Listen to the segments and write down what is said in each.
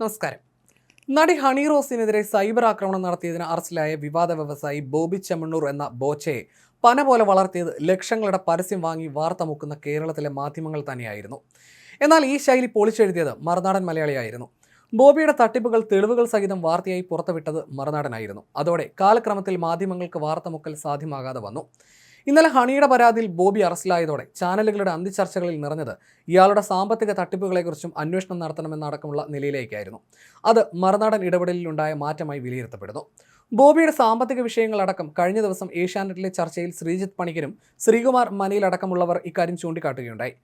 നമസ്കാരം. നടി honey റോസിനെതിരെ cyber ആക്രമണം നടത്തിയതിന് അറസ്റ്റിലായ വിവാദ വ്യവസായി ബോബി ചെമ്മണ്ണൂർ എന്ന ബോച്ചയെ പന പോലെ വളർത്തിയത് ലക്ഷങ്ങളുടെ പരസ്യം വാങ്ങി വാർത്ത മുക്കുന്ന കേരളത്തിലെ മാധ്യമങ്ങൾ തന്നെയായിരുന്നു. എന്നാൽ ഈ ശൈലി പൊളിച്ചെഴുതിയത് മറുനാടൻ മലയാളിയായിരുന്നു. ബോബിയുടെ തട്ടിപ്പുകൾ തെളിവുകൾ സഹിതം വാർത്തയായി പുറത്തുവിട്ടത് മറുനാടനായിരുന്നു. അതോടെ കാലക്രമത്തിൽ മാധ്യമങ്ങൾക്ക് വാർത്ത മുക്കൽ സാധ്യമാകാതെ വന്നു. ഇന്നലെ ഹണിയുടെ പരാതിയിൽ ബോബി അറസ്റ്റിലായതോടെ ചാനലുകളുടെ അന്തിച്ചർച്ചകളിൽ നിറഞ്ഞത് ഇയാളുടെ സാമ്പത്തിക തട്ടിപ്പുകളെക്കുറിച്ചും അന്വേഷണം നടത്തണമെന്നടക്കമുള്ള നിലയിലേക്കായിരുന്നു. അത് മറുനാടൻ ഇടപെടലിലുണ്ടായ മാറ്റമായി വിലയിരുത്തപ്പെടുന്നു. ബോബിയുടെ സാമ്പത്തിക വിഷയങ്ങളടക്കം കഴിഞ്ഞ ദിവസം ഏഷ്യാനെറ്റിലെ ചർച്ചയിൽ ശ്രീജിത്ത് പണിക്കരും ശ്രീകുമാർ മനയിലടക്കമുള്ളവർ ഇക്കാര്യം ചൂണ്ടിക്കാട്ടുകയുണ്ടായി.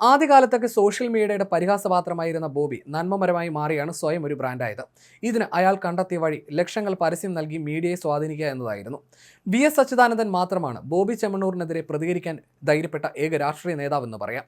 ആദ്യകാലത്തൊക്കെ സോഷ്യൽ മീഡിയയുടെ പരിഹാസപാത്രമായിരുന്ന ബോബി നന്മമരമായി മാറിയാണ് സ്വയം ഒരു ബ്രാൻഡായത് ഇതിന് അയാൾ കണ്ടെത്തിയ വഴി ലക്ഷങ്ങൾ പരസ്യം നൽകി മീഡിയയെ സ്വാധീനിക്കുക എന്നതായിരുന്നു. വി എസ് അച്യുതാനന്ദൻ മാത്രമാണ് ബോബി ചെമ്മണ്ണൂരിനെതിരെ പ്രതികരിക്കാൻ ധൈര്യപ്പെട്ട ഏക രാഷ്ട്രീയ നേതാവെന്ന് പറയാം.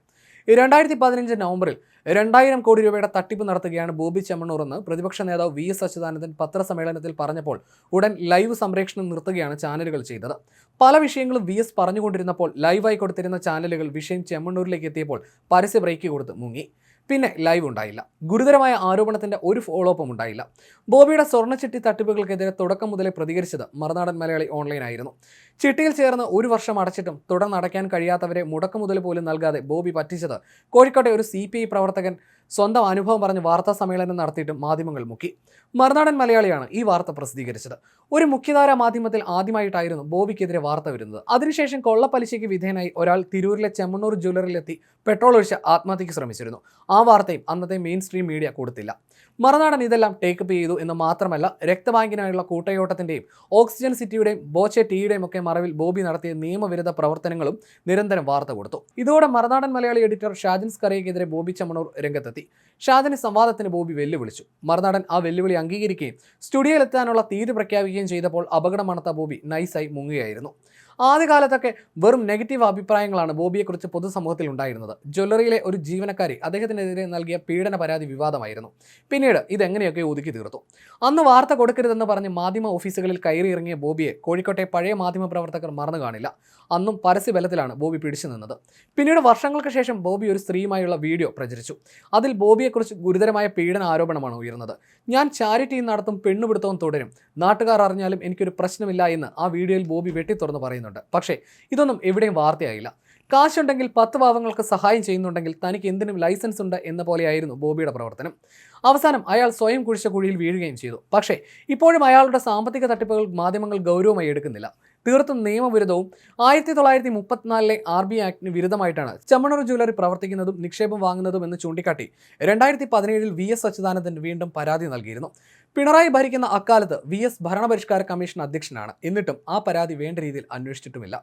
രണ്ടായിരത്തി പതിനഞ്ച് നവംബറിൽ രണ്ടായിരം കോടി രൂപയുടെ തട്ടിപ്പ് നടത്തുകയാണ് ബോബി ചെമ്മണ്ണൂർ എന്ന് പ്രതിപക്ഷ നേതാവ് വി എസ് അച്യുതാനന്ദൻ പത്രസമ്മേളനത്തിൽ പറഞ്ഞപ്പോൾ ഉടൻ ലൈവ് സംപ്രേഷണം നിർത്തുകയാണ് ചാനലുകൾ ചെയ്തത്. പല വിഷയങ്ങളും വി എസ് പറഞ്ഞുകൊണ്ടിരുന്നപ്പോൾ ലൈവായി കൊടുത്തിരുന്ന ചാനലുകൾ വിഷയം ചെമ്മണ്ണൂരിലേക്ക് എത്തിയപ്പോൾ പരസ്യ ബ്രേക്ക് കൊടുത്ത് മുങ്ങി. പിന്നെ ലൈവ് ഉണ്ടായില്ല. ഗുരുതരമായ ആരോപണത്തിന്റെ ഒരു ഫോളോ അപ്പും ഉണ്ടായില്ല. ബോബിയുടെ സ്വർണ ചിട്ടി തട്ടിപ്പുകൾക്കെതിരെ തുടക്കം മുതലേ പ്രതികരിച്ചത് മറുനാടൻ മലയാളി ഓൺലൈനായിരുന്നു ചിട്ടിയിൽ ചേർന്ന് ഒരു വർഷം അടച്ചിട്ടും തുടർന്ന് കഴിയാത്തവരെ മുടക്കം മുതൽ പോലും നൽകാതെ ബോബി പറ്റിച്ചത് കോഴിക്കോട്ടെ ഒരു സി പ്രവർത്തകൻ സ്വന്തം അനുഭവം പറഞ്ഞ് വാർത്താ സമ്മേളനം നടത്തിയിട്ടും മാധ്യമങ്ങൾ മുക്കി. മറുനാടൻ മലയാളിയാണ് ഈ വാർത്ത പ്രസിദ്ധീകരിച്ചത്. ഒരു മുഖ്യധാര മാധ്യമത്തിൽ ആദ്യമായിട്ടായിരുന്നു ബോബിക്കെതിരെ വാർത്ത വരുന്നത്. അതിനുശേഷം കൊള്ളപ്പലിശയ്ക്ക് വിധേയനായി ഒരാൾ തിരൂരിലെ ചെമ്മണ്ണൂർ ജ്വല്ലറിയിലെത്തി പെട്രോൾ ഒഴിച്ച് ആത്മഹത്യക്ക് ശ്രമിച്ചിരുന്നു. ആ വാർത്തയും അന്നത്തെ മെയിൻ സ്ട്രീം മീഡിയ കൊടുത്തില്ല. മറുനാടൻ ഇതെല്ലാം ടേക്കപ്പ് ചെയ്തു എന്ന് മാത്രമല്ല രക്തബാങ്കിനായുള്ള കൂട്ടയോട്ടത്തിന്റെയും ഓക്സിജൻ സിറ്റിയുടെയും ബോച്ചെ ടീയുടെയും ഒക്കെ മറവിൽ ബോബി നടത്തിയ നിയമവിരുദ്ധ പ്രവർത്തനങ്ങളും നിരന്തരം വാർത്ത കൊടുത്തു. ഇതോടെ മറുനാടൻ മലയാളി എഡിറ്റർ ഷാജൻ സ്കറിയക്കെതിരെ ബോബി ചെമ്മണൂർ രംഗത്തെത്തി. ഷാജന് സംവാദത്തിന് ബോബി വെല്ലുവിളിച്ചു. മറുനാടൻ ആ വെല്ലുവിളി അംഗീകരിക്കുകയും സ്റ്റുഡിയോയിലെത്താനുള്ള തീയതി പ്രഖ്യാപിക്കുകയും ചെയ്തപ്പോൾ അപകടം ബോബി നൈസായി മുങ്ങുകയായിരുന്നു. ആദ്യകാലത്തൊക്കെ വെറും നെഗറ്റീവ് അഭിപ്രായങ്ങളാണ് ബോബിയെക്കുറിച്ച് പൊതുസമൂഹത്തിൽ ഉണ്ടായിരുന്നത്. ജ്വല്ലറിയിലെ ഒരു ജീവനക്കാരി അദ്ദേഹത്തിനെതിരെ നൽകിയ പീഡന പരാതി വിവാദമായിരുന്നു. പിന്നീട് ഇതെങ്ങനെയൊക്കെ ഒതുക്കി തീർത്തു? അന്ന് വാർത്ത കൊടുക്കരുതെന്ന് പറഞ്ഞ് മാധ്യമ ഓഫീസുകളിൽ കയറി ഇറങ്ങിയ ബോബിയെ കോഴിക്കോട്ടെ പഴയ മാധ്യമ പ്രവർത്തകർ മറന്നു കാണില്ല. അന്നും പരസ്യബലത്തിലാണ് ബോബി പിടിച്ചു നിന്നത്. പിന്നീട് വർഷങ്ങൾക്ക് ശേഷം ബോബി ഒരു സ്ത്രീയുമായുള്ള വീഡിയോ പ്രചരിച്ചു. അതിൽ ബോബിയെക്കുറിച്ച് ഗുരുതരമായ പീഡന ആരോപണമാണ് ഉയർന്നത്. ഞാൻ ചാരിറ്റി നടത്തും പെണ്ണുപിടുത്തവും തുടരും. നാട്ടുകാർ അറിഞ്ഞാലും എനിക്കൊരു പ്രശ്നമില്ല എന്ന് ആ വീഡിയോയിൽ ബോബി വെട്ടിത്തുറന്ന് പറയുന്നുണ്ട്. പക്ഷേ ഇതൊന്നും എവിടെയും വാർത്തയായില്ല. കാശുണ്ടെങ്കിൽ പത്ത് പാവങ്ങൾക്ക് സഹായം ചെയ്യുന്നുണ്ടെങ്കിൽ തനിക്ക് എന്തിനും ലൈസൻസ് ഉണ്ട് എന്ന പോലെയായിരുന്നു ബോബിയുടെ പ്രവർത്തനം. അവസാനം അയാൾ സ്വയം കുഴിച്ച കുഴിയിൽ വീഴുകയും ചെയ്തു. പക്ഷേ ഇപ്പോഴും അയാളുടെ സാമ്പത്തിക തട്ടിപ്പുകൾ മാധ്യമങ്ങൾ ഗൗരവമായി എടുക്കുന്നില്ല. തീർത്തും നിയമവിരുദ്ധവും ആയിരത്തി തൊള്ളായിരത്തി മുപ്പത്തിനാലിലെ ആർ ബി ആക്ടിന് വിരുദ്ധമായിട്ടാണ് ചമ്മണൂർ ജ്വല്ലറി പ്രവർത്തിക്കുന്നതും നിക്ഷേപം വാങ്ങുന്നതും എന്ന് ചൂണ്ടിക്കാട്ടി രണ്ടായിരത്തി പതിനേഴിൽ വി എസ് അച്യുതാനന്ദൻ വീണ്ടും പരാതി നൽകിയിരുന്നു. പിണറായി ഭരിക്കുന്ന അക്കാലത്ത് വി എസ് ഭരണപരിഷ്കാര കമ്മീഷൻ അധ്യക്ഷനാണ്. എന്നിട്ടും ആ പരാതി വേണ്ട രീതിയിൽ അന്വേഷിച്ചിട്ടുമില്ല.